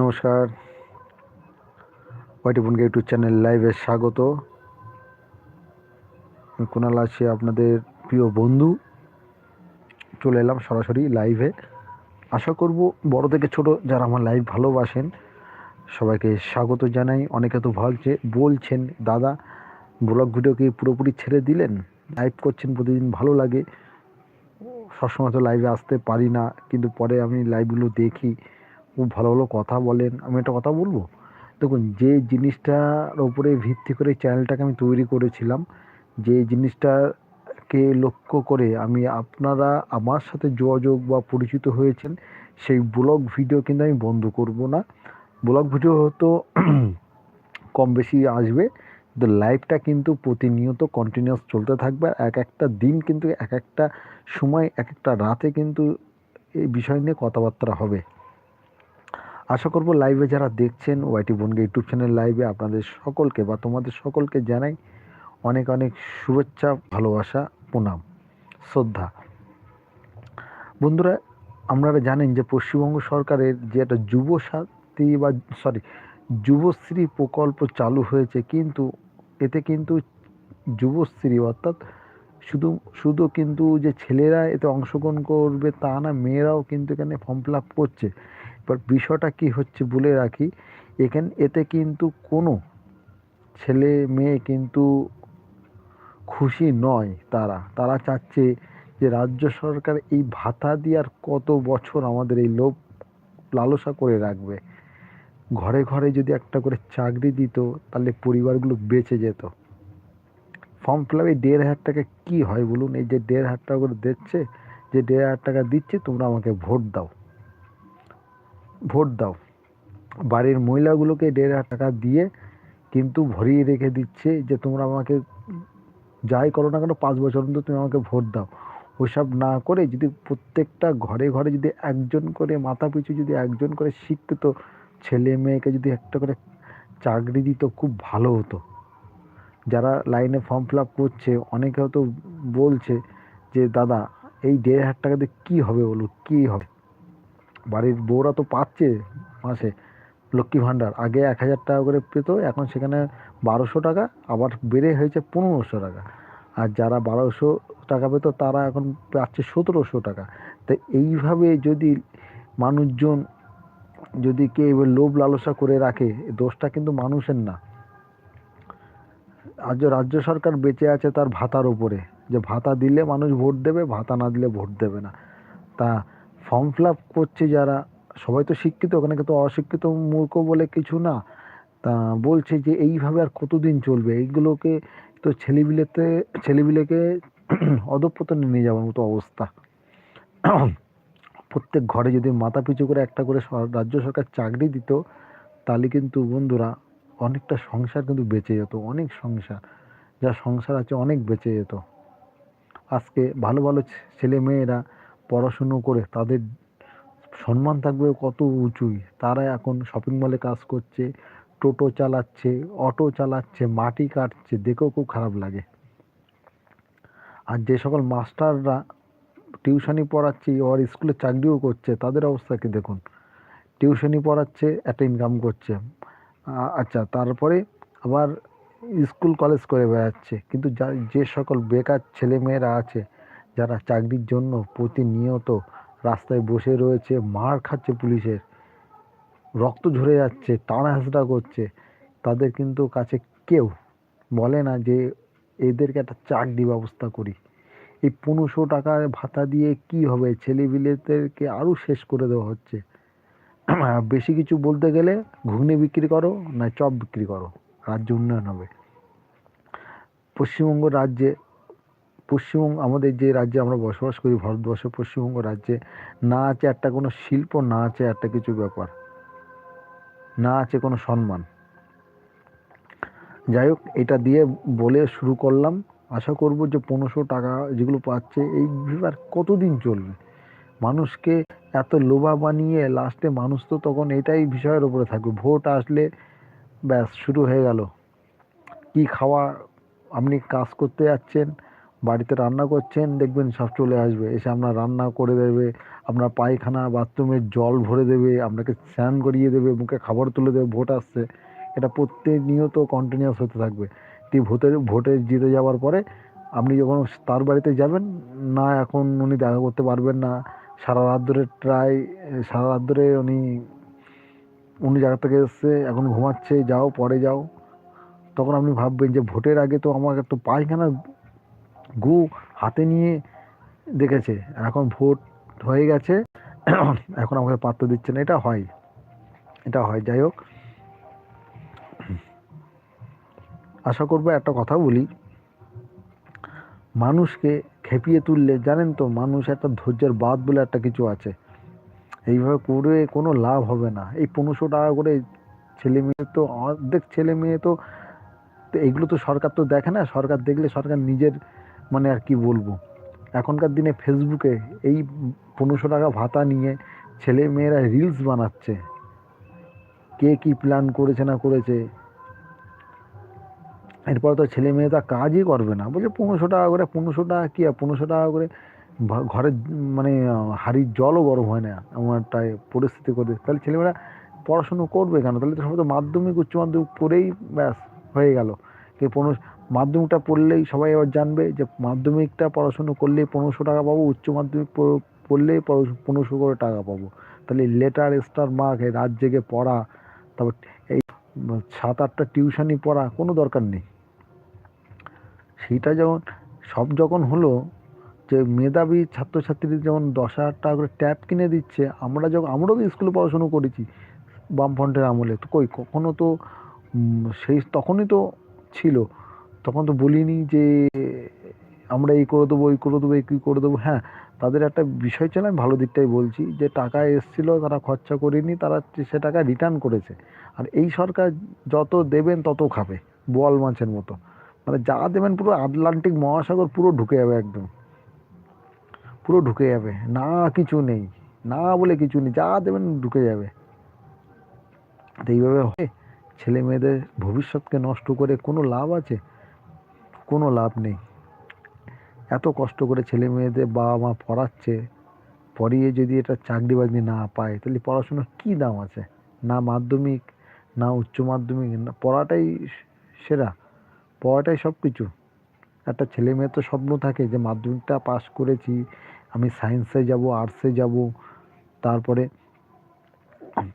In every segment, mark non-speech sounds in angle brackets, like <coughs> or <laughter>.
নমস্কার। হোয়াইট বোনকে YouTube channel লাইভে স্বাগত। কুণাল আছি আপনাদের প্রিয় বন্ধু। চলে এলাম সরাসরি লাইভে আশা করব বড় থেকে ছোট যারা আমার লাইভ ভালোবাসেন, সবাইকে স্বাগত জানাই। অনেকে তো ভালছে বলছেন, দাদা ব্লগ ভিডিও কি পুরোপুরি ছেড়ে দিলেন? লাইভ করছেন, প্রতিদিন ভালো লাগে? সবসময় তো লাইভে আসতে পারি না, কিন্তু পরে আমি লাইভগুলো দেখি। খুব ভালো ভালো কথা বলেন। আমি একটা কথা বলব? দেখুন, যে জিনিসটার ওপরে ভিত্তি করে চ্যানেলটাকে আমি তৈরি করেছিলাম, যে জিনিসটাকে লক্ষ্য করে আমি আপনারা আমার সাথে যোগাযোগ বা পরিচিত হয়েছেন, সেই ব্লগ ভিডিও কিন্তু আমি বন্ধ করব না। ব্লগ ভিডিও হয়তো <clears throat> কম বেশি আসবে, কিন্তু লাইভটা কিন্তু প্রতিনিয়ত কন্টিনিউয়াস চলতে থাকবে। এক একটা দিন কিন্তু এক একটা সময়, এক একটা রাতে কিন্তু এই বিষয় নিয়ে কথাবার্তা হবে। আশা করব লাইভে যারা দেখছেন ওয়াইটি বনগে ইউটিউব চ্যানেল লাইভে আপনাদের সকলকে বা তোমাদের সকলকে জানাই অনেক অনেক শুভেচ্ছা, ভালোবাসা, প্রণাম, শ্রদ্ধা। বন্ধুরা, আপনারা জানেন যে পশ্চিমবঙ্গ সরকারের যে একটা যুব সাথী বা সরি যুবশ্রী প্রকল্প চালু হয়েছে কিন্তু এতে কিন্তু যুবশ্রী অর্থাৎ শুধু শুধু কিন্তু যে ছেলেরা এতে অংশগ্রহণ করবে তা না, মেয়েরাও কিন্তু এখানে ফর্ম ফিল আপ করছে। এবার বিষয়টা কি হচ্ছে বলে রাখি, এখানে, এতে কিন্তু কোনো ছেলে মেয়ে কিন্তু খুশি নয় তারা। তারা চাচ্ছে যে রাজ্য সরকার এই ভাতা দিয়ে আর কত বছর আমাদের এই লোভ লালসা করে রাখবে। ঘরে ঘরে যদি একটা করে চাকরি দিত, তাহলে পরিবারগুলো বেঁচে যেত। ফর্ম ফিল আপে দেড় হাজার টাকা কী হয় বলুন? এই যে দেড় হাজার টাকা করে দিচ্ছে, যে দেড় হাজার টাকা দিচ্ছে, তোমরা আমাকে ভোট দাও। ভোট দাও। বাড়ির মহিলাগুলোকে দেড় হাজার টাকা দিয়ে কিন্তু ভরিয়ে রেখে দিচ্ছে যে তোমরা আমাকে যাই করো না কেন, পাঁচ বছর অন্তর তুমি আমাকে ভোট দাও। ওসব না করে যদি প্রত্যেকটা ঘরে ঘরে যদি একজন করে, মাথা পিছু যদি একজন করে শিক্ষিত ছেলে মেয়েকে যদি একটা করে চাকরি দিত খুব ভালো হতো। যারা লাইনে ফর্ম ফিল আপ করছে, অনেকে হয়তো বলছে যে, দাদা, এই দেড় হাজার টাকা দিয়ে কী হবে বলো? কী হবে? বাড়ির বউরা তো পাচ্ছে মাসে, লক্ষ্মী ভাণ্ডার। আগে এক হাজার টাকা করে পেতো, এখন সেখানে বারোশো টাকা, আবার বেড়ে হয়েছে পনেরোশো টাকা। আর যারা বারোশো টাকা পেতো, তারা এখন পাচ্ছে সতেরোশো টাকা। তো এইভাবে যদি মানুষজন যদি কে এবার লোভ লালসা করে রাখে দোষটা কিন্তু মানুষের না। আজ রাজ্য সরকার বেঁচে আছে তার ভাতার উপরে। যে ভাতা দিলে মানুষ ভোট দেবে, ভাতা না দিলে ভোট দেবে না। তা ফর্ম ফিল আপ করছে যারা, সবাই তো শিক্ষিত, ওখানে কিন্তু অশিক্ষিত মূর্খ বলে কিছু না। তা বলছে যে, এইভাবে আর কতদিন চলবে? এইগুলোকে তো ছেলেবিলেতে, ছেলেবিলেকে <clears throat> অধপতনে নিয়ে যাওয়ার মতো অবস্থা। প্রত্যেক ঘরে যদি মাথা পিছু করে একটা করে রাজ্য সরকার চাকরি দিত, তাহলে কিন্তু বন্ধুরা অনেকটা সংসার কিন্তু বেঁচে যেত, অনেক সংসার। যা সংসার আছে অনেক বেঁচে যেত। আজকে ভালো ভালো ছেলে মেয়েরা পড়াশুনো করে তাদের সম্মান থাকবে কত উঁচুই। তারা এখন শপিং মলে কাজ করছে, টোটো চালাচ্ছে, অটো চালাচ্ছে, মাটি কাটছে, দেখেও খুব খারাপ লাগে। আর যে সকল মাস্টাররা টিউশনি পড়াচ্ছে ওর স্কুলে চাকরিও করছে, তাদের অবস্থা কি দেখুন? টিউশনি পড়াচ্ছে, একটা ইনকাম করছে। আচ্ছা তারপরে আবার স্কুল কলেজ করে বেড়াচ্ছে। কিন্তু যা যে সকল বেকার ছেলে মেয়েরা আছে যারা চাকরির জন্য প্রতিনিয়ত রাস্তায় বসে রয়েছে, মার খাচ্ছে পুলিশের। রক্ত ঝরে যাচ্ছে, টানা করছে। তাদের কিন্তু কাছে কেউ বলে না যে, এদেরকে একটা চাকরি ব্যবস্থা করি। এই পনেরোশো টাকা ভাতা দিয়ে কি হবে? ছেলে ছেলেপিলেদেরকে আরও শেষ করে দেওয়া হচ্ছে। <clears throat> বেশি কিছু বলতে গেলে ঘুগনি বিক্রি করো, না চপ বিক্রি করো, রাজ্য উন্নয়ন হবে। পশ্চিমবঙ্গ রাজ্যে পশ্চিমবঙ্গ, আমাদের যে রাজ্যে আমরা বসবাস করি ভারতবর্ষ পশ্চিমবঙ্গ রাজ্যে, না আছে একটা কোনো শিল্প, না আছে একটা কিছু ব্যাপার। না আছে কোনো সম্মান। যাই হোক, এটা দিয়ে বলে শুরু করলাম। আশা করব যে পনেরোশো টাকা যেগুলো পাচ্ছে, এই আর কতদিন চলবে? মানুষকে এত লোভা বানিয়ে লাস্টে মানুষ তো তখন এটাই বিষয়ের উপরে থাকবে। ভোট আসলে ব্যাস, শুরু হয়ে গেল। কি খাওয়া, আপনি কাজ করতে যাচ্ছেন বাড়িতে রান্না করছেন, দেখবেন সব চলে আসবে। এসে আপনার রান্না করে দেবে, আপনার পায়খানা, বাথরুমের জল ভরে দেবে, আপনাকে স্নান করিয়ে দেবে, মুখে খাবার তুলে দেবে, ভোট আসছে। এটা প্রতিনিয়ত কন্টিনিউয়াস হতে থাকবে। এই ভোটের, ভোটে জিতে যাওয়ার পরে আপনি যখন তার বাড়িতে যাবেন, না এখন উনি দেখা করতে পারবেন না। সারা রাত ধরে ট্রাই সারা রাত ধরে উনি উনি জায়গা থেকে এসছে, এখন ঘুমাচ্ছে, যাও, পরে যাও। তখন আপনি ভাববেন যে ভোটের আগে তো আমাকে তো পায়খানা গু হাতে নিয়ে দেখেছে। এখন ভোট হয়ে গেছে। <clears throat> এখন আমাকে পাত্র দিচ্ছে না। এটা হয়। এটা হয়। যাই হোক। আশা করব একটা কথা বলি। মানুষকে খেপিয়ে তুললে, জানেন তো, মানুষ একটা ধৈর্যের বাদ বলে একটা কিছু আছে। এইভাবে করে কোনো লাভ হবে না। এই পনেরোশো টাকা করে ছেলে মেয়ে তো অর্ধেক ছেলে মেয়ে তো এগুলো তো সরকার তো দেখে না। সরকার দেখলে সরকার নিজের মানে আর কি বলব? এখনকার দিনে ফেসবুকে এই পনেরোশো টাকা ভাতা নিয়ে ছেলে মেয়েরা রিলস বানাচ্ছে। কে কি প্ল্যান করেছে না করেছে? এরপর তো ছেলে মেয়ে তা কাজই করবে না। বলছে পনেরোশো টাকা করে, পনেরোশো টাকা কী আর পনেরোশো টাকা করে ঘরের মানে হাঁড়ির জলও গরম হয় না এমন একটা পরিস্থিতি করে তাহলে ছেলেমেয়েরা পড়াশুনো করবে কেন? তাহলে তো সবাই তো মাধ্যমিক, উচ্চ মাধ্যমিক ব্যাস হয়ে গেল। কে পনেরো মাধ্যমিকটা পড়লেই সবাই আবার জানবে যে মাধ্যমিকটা পড়াশুনো করলেই পনেরোশো টাকা পাবো, উচ্চ মাধ্যমিক প- পড়লেই পনেরোশো- করে টাকা পাবো। তাহলে লেটার স্টার মার্ক রাত জেগে পড়া, তারপর এই সাত আটটা টিউশনি পড়া, কোনো দরকার নেই। সেইটা যখন সব যখন হলো, যে মেধাবী ছাত্রছাত্রীদের যেমন দশ হাজার টাকা করে ট্যাব কিনে দিচ্ছে, আমরা যখন, আমরাও তো স্কুলে পড়াশুনো করেছি বামফ্রন্টের আমলে, তো কই, কখনো তো সেই, তখনই তো ছিল। তখন তো বলিনি যে আমরা এই করে দেবো, এই করে দেবো, এই কী করে দেবো। হ্যাঁ তাদের একটা বিষয় ছিল, আমি ভালো দিকটাই বলছি, যে টাকা এসছিল, তারা খরচা করেনি, তারা সে টাকা রিটার্ন করেছে। আর এই সরকার যত দেবেন, তত খাবে, বোয়াল মাছের মতো। মানে যা দেবেন, পুরো আটলান্টিক মহাসাগর পুরো ঢুকে যাবে একদম। পুরো ঢুকে যাবে, না কিছু নেই, না বলে কিছু নেই, যা দেবেন ঢুকে যাবে। তো এইভাবে হয় ছেলে মেয়েদের ভবিষ্যৎকে নষ্ট করে কোনো লাভ আছে? কোনো লাভ নেই। এত কষ্ট করে ছেলে মেয়েদের বাবা মা পড়াচ্ছে, পড়িয়ে যদি এটা চাকরি বাকরি না পায়, তাহলে পড়াশোনার কী দাম আছে? না মাধ্যমিক, না উচ্চ মাধ্যমিক, না পড়াটাই সেরা। পড়াটাই সব কিছু একটা ছেলে মেয়ে তো স্বপ্ন থাকে যে মাধ্যমিকটা পাশ করেছি, আমি সায়েন্সে যাব আর্টসে যাব, তারপরে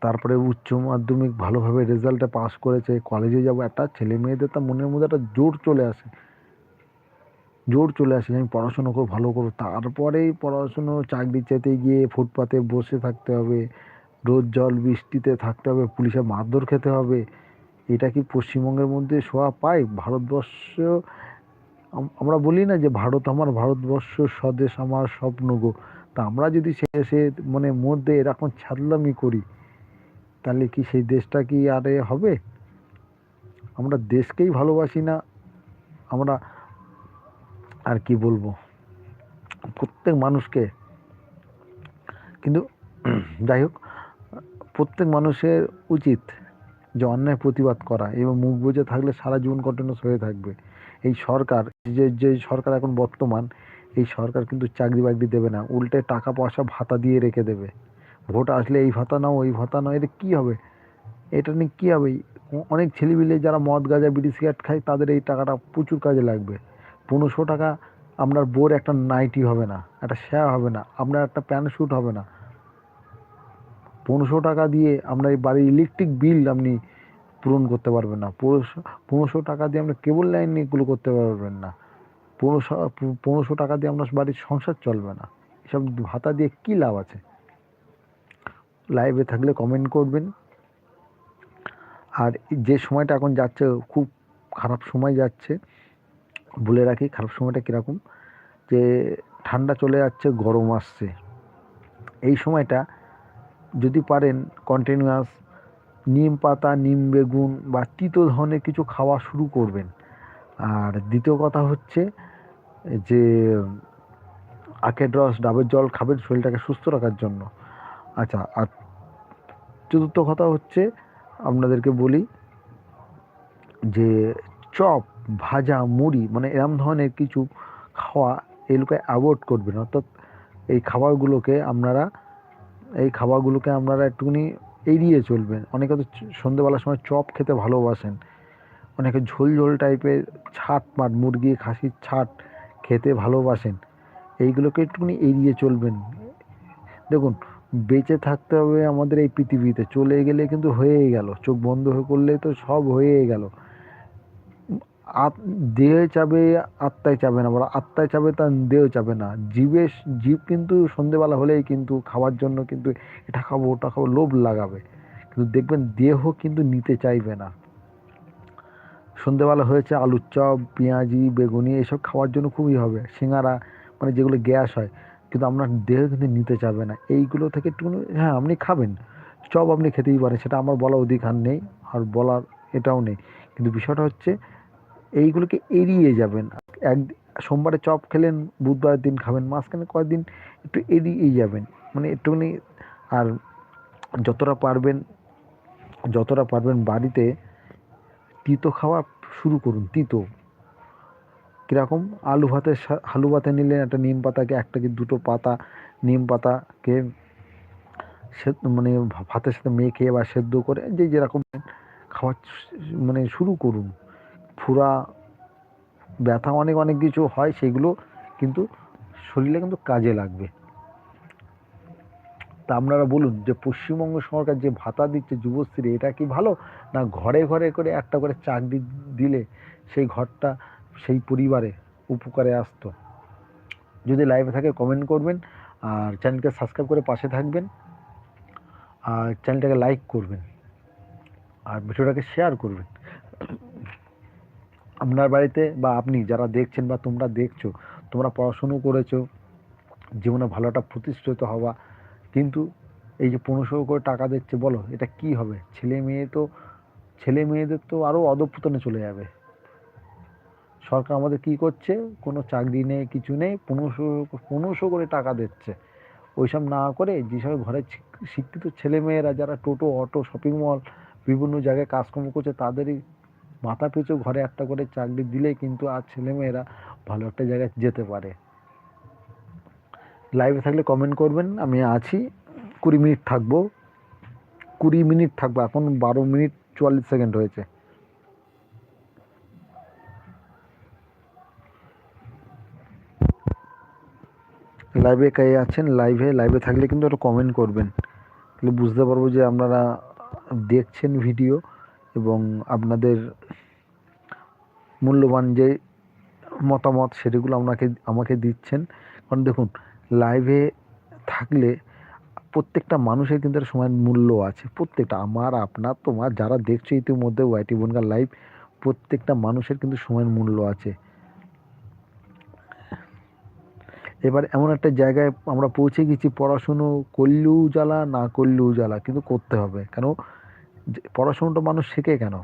তারপরে উচ্চ মাধ্যমিক ভালোভাবে রেজাল্টে পাস করেছে কলেজে যাব। একটা ছেলে মেয়েদের তো মনের মধ্যে একটা জোর চলে আসে। জোর চলে আসে আমি পড়াশুনো করব ভালো করব। তারপরেই পড়াশুনো চাকরি চেতে গিয়ে ফুটপাতে বসে থাকতে হবে, রোদ, জল, বৃষ্টিতে থাকতে হবে পুলিশে মারধর খেতে হবে। এটা কি পশ্চিমবঙ্গের মধ্যে শোয়া পায় ভারতবর্ষ আমরা বলি না যে ভারত আমার, ভারতবর্ষ স্বদেশ আমার স্বপ্ন গো। তা আমরা যদি সে মানে মধ্যে এরকম ছাদলামি করি, তাহলে কি সেই দেশটা কি আর হবে? আমরা দেশকেই ভালোবাসি না। আমরা আর কি বলব? প্রত্যেক মানুষকে, কিন্তু <clears throat> যাই হোক, প্রত্যেক মানুষের উচিত যে অন্যায় প্রতিবাদ করা এবং মুখ বুজে থাকলে সারা জীবন কন্টিনিউস হয়ে থাকবে। এই সরকার, যে যে সরকার এখন বর্তমান, এই সরকার কিন্তু চাকরি বাকরি দেবে না, উল্টে টাকা পয়সা ভাতা দিয়ে রেখে দেবে। ভোট আসলে এই ভাতা নাও, ওই ভাতা নাও, এটা কী হবে? এটা নিয়ে কী হবে? অনেক ছেলেপিলে যারা মদ, গাঁজা বিড়ি সিগারেট খায়, তাদের এই টাকাটা প্রচুর কাজে লাগবে। পনেরোশো টাকা আপনার বোর একটা নাইটি হবে না, একটা শ্যা হবে না, আপনার একটা প্যান্ট শ্যুট হবে না। পনেরোশো টাকা দিয়ে আপনার এই বাড়ির ইলেকট্রিক বিল আপনি পূরণ করতে পারবেন না। পনেরোশো টাকা দিয়ে আপনার কেবল লাইন এগুলো করতে পারবেন না। পনেরোশো পনেরোশো টাকা দিয়ে আপনার বাড়ির সংসার চলবে না। এসব ভাতা দিয়ে কী লাভ আছে? লাইভে থাকলে কমেন্ট করবেন। আর যে সময়টা এখন যাচ্ছে, খুব খারাপ সময় যাচ্ছে। বলে রাখি, খারাপ সময়টা কীরকম? যে ঠান্ডা চলে যাচ্ছে, গরম আসছে। এই সময়টা যদি পারেন, কন্টিনিউয়াস নিম পাতা, নিম বেগুন বা তিতো ধরনের কিছু খাওয়া শুরু করবেন। আর দ্বিতীয় কথা হচ্ছে যে, আখের রস, ডাবের জল খাবেন শরীরটাকে সুস্থ রাখার জন্য। আচ্ছা আর চতুর্থ কথা হচ্ছে, আপনাদেরকে বলি যে, চপ ভাজা মুড়ি মানে এরম ধরনের কিছু খাওয়া এগুলোকে অ্যাভয়েড করবেন। অর্থাৎ এই খাবারগুলোকে আপনারা, এই খাবারগুলোকে আপনারা একটুখানি এড়িয়ে চলবেন। অনেকে তো সন্ধেবেলার সময় চপ খেতে ভালোবাসেন। অনেকে ঝোল ঝোল টাইপের ছাট মাট মুরগি খাসির ছাট খেতে ভালোবাসেন। এইগুলোকে একটুখানি এড়িয়ে চলবেন। দেখুন, বেঁচে থাকতে হবে আমাদের এই পৃথিবীতে। চলে গেলে কিন্তু হয়েই গেল। চোখ বন্ধ হয়ে করলে তো সব হয়েই গেল। দেহে চাবে, আত্মায় চাবে না। আবার আত্মায় চাবে তার দেহ চাবে না। জীবে, জীব কিন্তু সন্ধেবেলা হলেই কিন্তু খাওয়ার জন্য কিন্তু এটা খাব, ওটা খাব, লোভ লাগাবে। কিন্তু দেখবেন দেহ কিন্তু নিতে চাইবে না। সন্ধেবেলা হয়েছে, আলুর চপ, পেঁয়াজি, বেগুনি, এসব খাওয়ার জন্য খুবই হবে। সিঙ্গারা মানে যেগুলো গ্যাস হয়, কিন্তু আপনার দেহ কিন্তু নিতে চাবে না। এইগুলো থেকে একটুখানি হ্যাঁ আপনি খাবেন। চপ আপনি খেতেই পারেন, সেটা আমার বলা অধিকার নেই, আর বলার এটাও নেই। কিন্তু বিষয়টা হচ্ছে এইগুলোকে এড়িয়ে যাবেন। এক সোমবারে চপ খেলেন, বুধবারের দিন খাবেন, মাঝখানে কয়েকদিন একটু এড়িয়ে যাবেন। মানে একটুখানি আর যতটা পারবেন যতটা পারবেন বাড়িতে তিতো খাওয়া শুরু করুন, তিতো। কীরকম? আলু ভাতের আলু ভাতে নিলেন একটা নিম পাতাকে, একটা কি দুটো পাতা, নিম পাতাকে সে মানে ভাতের সাথে মেখে বা সেদ্ধ করে, যে যেরকম খাওয়া মানে শুরু করুন। ফুরা, ব্যথা অনেক অনেক কিছু হয় সেগুলো কিন্তু শরীরে কিন্তু কাজে লাগবে। তা আপনারা বলুন যে পশ্চিমবঙ্গ সরকার যে ভাতা দিচ্ছে যুবশ্রী, এটা কি ভালো? না ঘরে ঘরে করে একটা করে চাকরি দিলে সেই ঘরটা সেই পরিবারে উপকারে আসতো? যদি লাইভে থাকে কমেন্ট করবেন আর চ্যানেলকে সাবস্ক্রাইব করে পাশে থাকবেন আর চ্যানেলটাকে লাইক করবেন আর ভিডিওটাকে শেয়ার করবেন। আপনার বাড়িতে বা আপনি যারা দেখছেন বা তোমরা দেখছ, তোমরা পড়াশুনো করেছ, জীবনে ভালো একটা প্রতিষ্ঠিত হওয়া কিন্তু এই যে পনেরোশো করে টাকা দিচ্ছে বলো এটা কি হবে? ছেলে মেয়ে তো, ছেলে মেয়েদের তো আরও অধপতনে চলে যাবে। সরকার আমাদের কি করছে? কোনো চাকরি নেই, কিছু নেই, পনেরোশো পনেরোশো করে টাকা দিচ্ছে। ওইসব না করে যেসব ঘরে শিক- শিক্ষিত ছেলেমেয়েরা যারা টোটো, অটো শপিং মল বিভিন্ন জায়গায় কাজকর্ম করছে, তাদেরই মাথা পিছু ঘরে একটা করে চাকরি দিলে কিন্তু আর ছেলেমেয়েরা ভালো একটা জায়গায় যেতে পারে। লাইভে থাকলে কমেন্ট করবেন, আমি আছি। কুড়ি মিনিট থাকব। কুড়ি মিনিট থাকব, এখন বারো মিনিট চুয়াল্লিশ সেকেন্ড হয়েছে। লাইভে কে আছেন? লাইভে লাইভে থাকলে কিন্তু একটু কমেন্ট করবেন। তাহলে বুঝতে পারব যে আপনারা দেখছেন ভিডিও এবং আপনাদের মূল্যবান যে মতামত সেটিগুলো আপনাকে, আমাকে দিচ্ছেন। কারণ দেখুন লাইভে থাকলে প্রত্যেকটা মানুষের কিন্তু একটা সময়ের মূল্য আছে। প্রত্যেকটা, আমার, আপনার, তোমার, যারা দেখছ ইতিমধ্যে ওয়াইটি বনগার লাইভ প্রত্যেকটা মানুষের কিন্তু সময়ের মূল্য আছে। এবার এমন একটা জায়গায় আমরা পৌঁছে গেছি, পড়াশুনো করলেও জ্বালা, না করলেও জ্বালা, কিন্তু করতে হবে। কেন? পড়াশুনোটা মানুষ শেখে কেন?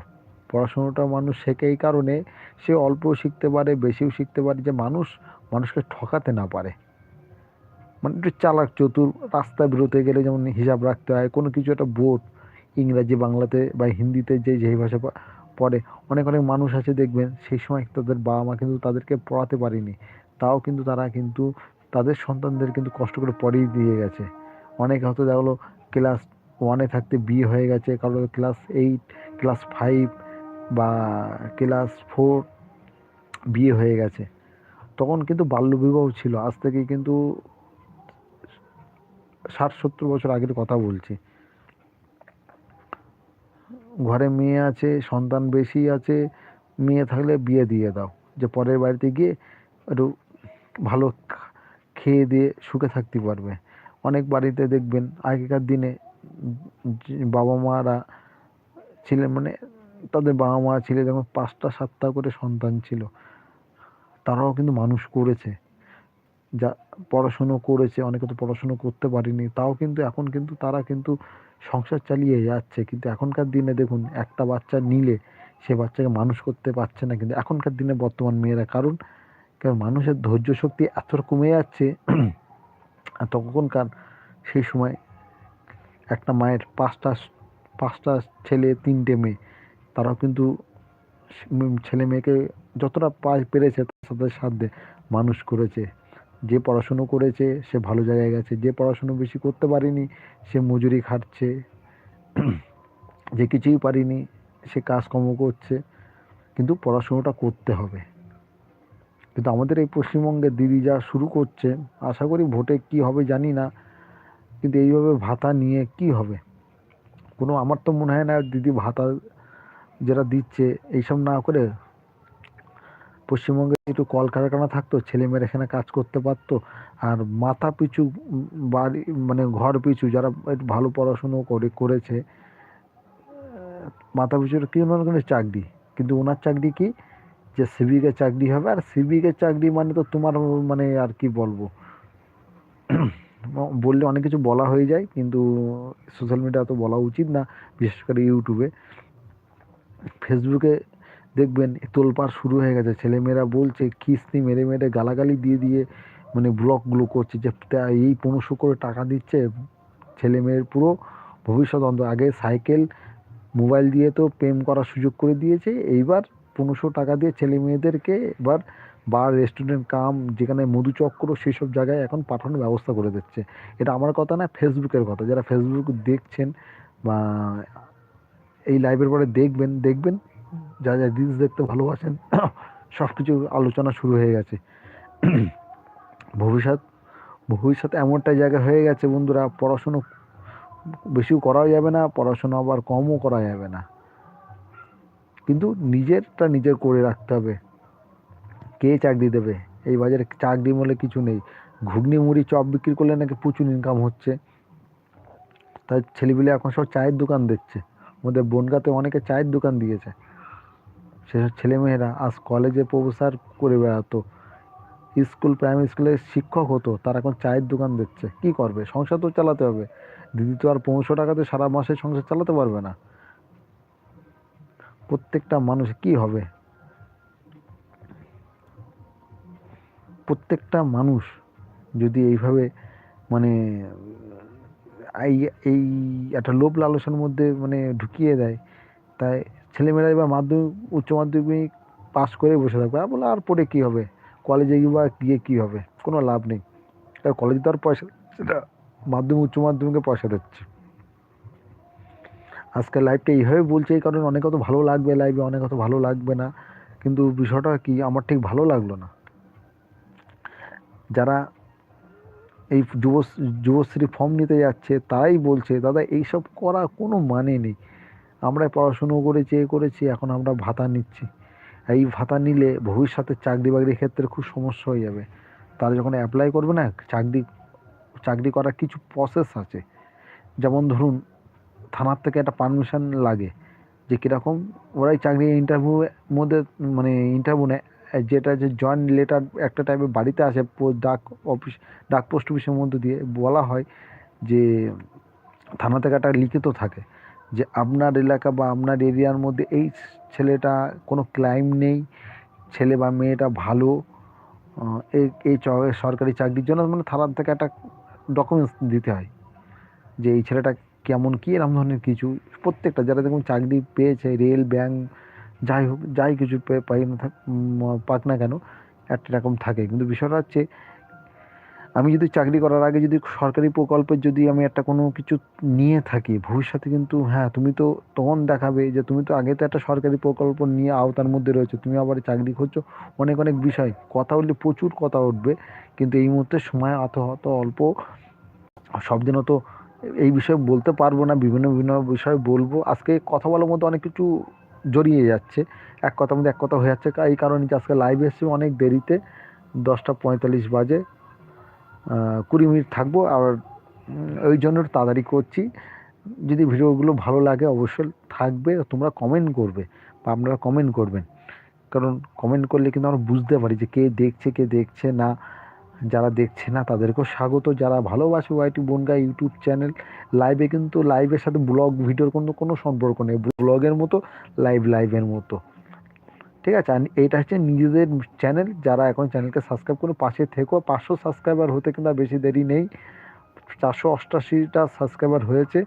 পড়াশুনোটা মানুষ শেখে এই কারণে সে অল্প শিখতে পারে, বেশিও শিখতে পারে যে মানুষ মানুষকে ঠকাতে না পারে। মানে একটু চালাক, চতুর, রাস্তায় বেরোতে গেলে যেমন হিসাব রাখতে হয়, কোনো কিছু একটা বোর্ড ইংরাজি, বাংলাতে বা হিন্দিতে যে যেই ভাষা পড়ে, অনেক অনেক মানুষ আছে দেখবেন, সেই সময় তাদের বাবা মা কিন্তু তাদেরকে পড়াতে পারেনি। তাও কিন্তু তারা কিন্তু তাদের সন্তানদের কিন্তু কষ্ট করে পড়িয়ে দিয়ে গেছে। অনেকে হয়তো দেখা গেলো, ক্লাস ওয়ানে থাকতে বিয়ে হয়ে গেছে কারও ক্লাস এইট ক্লাস ফাইভ বা ক্লাস ফোর বিয়ে হয়ে গেছে। তখন কিন্তু বাল্যবিবাহ ছিল, আজ থেকে কিন্তু ষাট সত্তর বছর আগের কথা বলছি। ঘরে মেয়ে আছে, সন্তান বেশি আছে, মেয়ে থাকলে বিয়ে দিয়ে দাও। যে পরের বাড়িতে গিয়ে একটু ভালো খেয়ে দিয়ে সুখে থাকতে পারবে। অনেক বাড়িতে দেখবেন, আগেকার দিনে বাবা মারা ছিলেন মানে তাদের বাবা মা ছিল যখন পাঁচটা, সাতটা করে সন্তান ছিল। তারাও কিন্তু মানুষ করেছে। যা পড়াশুনো করেছে, অনেকে তো পড়াশুনো করতে পারেনি। তাও কিন্তু এখন কিন্তু তারা কিন্তু সংসার চালিয়ে যাচ্ছে। কিন্তু এখনকার দিনে দেখুন, একটা বাচ্চা নিলে সে বাচ্চাকে মানুষ করতে পারছে না। কিন্তু এখনকার দিনে বর্তমান মেয়েরা, কারণ কারণ মানুষের ধৈর্য শক্তি এতটা কমে যাচ্ছে। আর তখনকার সেই সময় একটা মায়ের পাঁচটা পাঁচটা ছেলে, তিনটে মেয়ে। তারাও কিন্তু ছেলে মেয়েকে যতটা পায় পেরেছে তার সাথে দেয় মানুষ করেছে। যে পড়াশুনো করেছে, সে ভালো জায়গায় গেছে। যে পড়াশুনো বেশি করতে পারিনি, সে মজুরি খাটছে। যে কিছুই পারিনি, সে কাজকর্ম করছে। কিন্তু পড়াশুনোটা করতে হবে। কিন্তু আমাদের এই পশ্চিমবঙ্গের দিদি যা শুরু করছে, আশা করি ভোটে কি হবে জানি না। কিন্তু এইভাবে ভাতা নিয়ে কি হবে? কোনো, আমার তো মনে হয় না দিদি ভাতা যেটা দিচ্ছে, এইসব না করে পশ্চিমবঙ্গে একটু কলকারখানা থাকতো, ছেলেমেয়েরা এখানে কাজ করতে পারতো, আর মাথা পিছু, বাড়ি মানে ঘর পিছু যারা ভালো পড়াশুনো করে, করেছে, মাথা পিছু কি মনে করেন চাকরি? কিন্তু ওনার চাকরি কি? যে সিভিকের চাকরি হবে, আর সিভিকের চাকরি মানে তো তোমার মানে আর কি বলব? বললে অনেক কিছু বলা হয়ে যায়, কিন্তু সোশ্যাল মিডিয়া তো বলা উচিত না, বিশেষ করে ইউটিউবে ফেসবুকে দেখবেন তোলপাড় শুরু হয়ে গেছে, ছেলেমেয়েরা বলছে, কিস্তি মেরে মেরে গালাগালি দিয়ে দিয়ে মানে ব্লগগুলো করছে যে এই পনেরোশো করে টাকা দিচ্ছে ছেলে মেয়ের পুরো ভবিষ্যৎ অন্ধ আগে সাইকেল, মোবাইল দিয়ে তো প্রেম করার সুযোগ করে দিয়েছে, এইবার পনেরোশো টাকা দিয়ে ছেলে মেয়েদেরকে এবার বার রেস্টুরেন্ট কাম যেখানে মধুচক্র সেই সব জায়গায় এখন পাঠানোর ব্যবস্থা করে দিচ্ছে। এটা আমার কথা না, ফেসবুকের কথা। যারা ফেসবুক দেখছেন বা এই লাইভের পরে দেখবেন দেখবেন। যা যা রিলস দেখতে ভালোবাসেন <coughs> সব কিছু আলোচনা শুরু হয়ে গেছে। <coughs> ভবিষ্যৎ ভবিষ্যৎ এমনটা জায়গা হয়ে গেছে বন্ধুরা, পড়াশুনো বেশিও করাও যাবে না, পড়াশোনা আবার কমও করা যাবে না। কিন্তু নিজেরটা নিজের করে রাখতে হবে। কে চাকরি দেবে? এই বাজারে চাকরি বলে কিছু নেই। ঘুগনি, মুড়ি, চপ বিক্রি করলে নাকি প্রচুর ইনকাম হচ্ছে। তাই ছেলেপিলে এখন সব চায়ের দোকান দিচ্ছে আমাদের বনগাতে অনেকে চায়ের দোকান দিয়েছে। সেসব ছেলেমেয়েরা আজ কলেজে প্রফেসর করে বেড়াতো। স্কুল প্রাইমারি স্কুলের শিক্ষক হতো, তারা এখন চায়ের দোকান দিচ্ছে কি করবে? সংসার তো চালাতে হবে। দিদি তো আর পনেরোশো টাকাতে সারা মাসে সংসার চালাতে পারবে না। প্রত্যেকটা মানুষ কি হবে? প্রত্যেকটা মানুষ যদি এইভাবে মানে এই এই একটা লোভ লালসার মধ্যে মানে ঢুকিয়ে দেয়, তাই ছেলেমেয়েরা এবার মাধ্যমিক, উচ্চ মাধ্যমিক পাস করে বসে থাকবে। আর বলে আর পড়ে কী হবে? কলেজে গিয়ে বা গিয়ে কী হবে? কোনো লাভ নেই। আর কলেজে তো আর পয়সা, সেটা মাধ্যমিক, উচ্চ মাধ্যমিকে পয়সা দিচ্ছে। আজকের লাইফটা এইভাবে বলছে, এই কারণে অনেক কত ভালো লাগবে লাইফে অনেক কত ভালো লাগবে না। কিন্তু বিষয়টা কি, আমার ঠিক ভালো লাগল না। যারা এই যুব যুবশ্রী ফর্ম নিতে যাচ্ছে, তারাই বলছে, দাদা, এইসব করা কোনো মানে নেই। আমরা পড়াশুনো করেছি, এ করেছি, এখন আমরা ভাতা নিচ্ছি। এই ভাতা নিলে ভবিষ্যতে চাকরি বাকরির ক্ষেত্রে খুব সমস্যা হয়ে যাবে। তারা যখন অ্যাপ্লাই করবে না, চাকরি চাকরি করার কিছু প্রসেস আছে। যেমন ধরুন, থানার থেকে একটা পারমিশন লাগে যে কীরকম, ওরাই চাকরি ইন্টারভিউ মধ্যে মানে ইন্টারভিউ নেয়। যেটা যে জয়েন্ট লেটার একটা টাইপের বাড়িতে আসে ডাক অফিস ডাক পোস্ট অফিসের মধ্যে দিয়ে বলা হয় যে, থানা থেকে একটা লিখিত থাকে যে, আপনার এলাকা বা আপনার এরিয়ার মধ্যে এই ছেলেটা কোনো ক্লাইম নেই, ছেলে বা মেয়েটা ভালো এই এই সরকারি চাকরির জন্য মানে থানার থেকে একটা ডকুমেন্টস দিতে হয় যে, এই ছেলেটা কেমন কী এরকম ধরনের কিছু, প্রত্যেকটা যারা দেখুন চাকরি পেয়েছে রেল ব্যাংক যাই হোক, যাই কিছু পাই না থাক পাক না কেন, একটা রকম থাকে। কিন্তু বিষয়টা হচ্ছে, আমি যদি চাকরি করার আগে যদি সরকারি প্রকল্পের যদি আমি একটা কোনো কিছু নিয়ে থাকি, ভবিষ্যতে কিন্তু হ্যাঁ তুমি তো তখন দেখাবে যে তুমি তো আগে তো একটা সরকারি প্রকল্প নিয়ে আওতার মধ্যে রয়েছে। তুমি আবার চাকরি খুঁজছো, অনেক অনেক বিষয়। কথা বললে প্রচুর কথা উঠবে, কিন্তু এই মুহূর্তে সময় অত অত অল্প। সব দিন তো এই বিষয়ে বলতে পারব না, বিভিন্ন বিভিন্ন বিষয়ে বলব। আজকে কথা বলার মধ্যে অনেক কিছু জড়িয়ে যাচ্ছে। এক কথার মধ্যে এক কথা হয়ে যাচ্ছে। এই কারণে আজকে লাইভ এসেছি অনেক দেরিতে, দশটা পঁয়তাল্লিশ বাজে। কুড়ি মিনিট থাকব আর ওই জন্য তাড়াতাড়ি করছি। যদি ভিডিওগুলো ভালো লাগে অবশ্যই থাকবে, তোমরা কমেন্ট করবে বা আপনারা কমেন্ট করবেন। কারণ কমেন্ট করলে কিন্তু আমরা বুঝতে পারি যে কে দেখছে কে দেখছে না। যারা দেখছে না, তাদেরকেও স্বাগত। যারা ভালোবাসে ওয়াইটি বনগা ইউটিউব চ্যানেল লাইভে কিন্তু লাইভের সাথে ব্লগ ভিডিওর কোনো কোনো সম্পর্ক নেই। ব্লগের মতো লাইভ লাইভের মতো। ঠিক আছে? আর এইটা হচ্ছে নিজেদের চ্যানেল যারা এখন চ্যানেলকে সাবস্ক্রাইব করে পাশে থেকেও পাঁচশো সাবস্ক্রাইবার হতে কিন্তু বেশি দেরি নেই। চারশো অষ্টাশিটা সাবস্ক্রাইবার হয়েছে।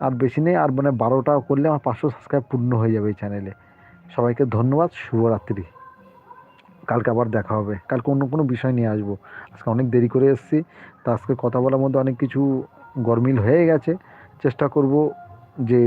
আর বেশি নেই, আর মানে বারোটা করলে আমার পাঁচশো সাবস্ক্রাইব পূর্ণ হয়ে যাবে এই চ্যানেলে সবাইকে ধন্যবাদ। শুভরাত্রি। কালকে আবার দেখা হবে। কালকে অন্য কোনো বিষয় নিয়ে আসব। আজকে অনেক দেরি করে এসেছি। তা আজকে কথা বলার মধ্যে অনেক কিছু গরমিল হয়ে গেছে। চেষ্টা করব যে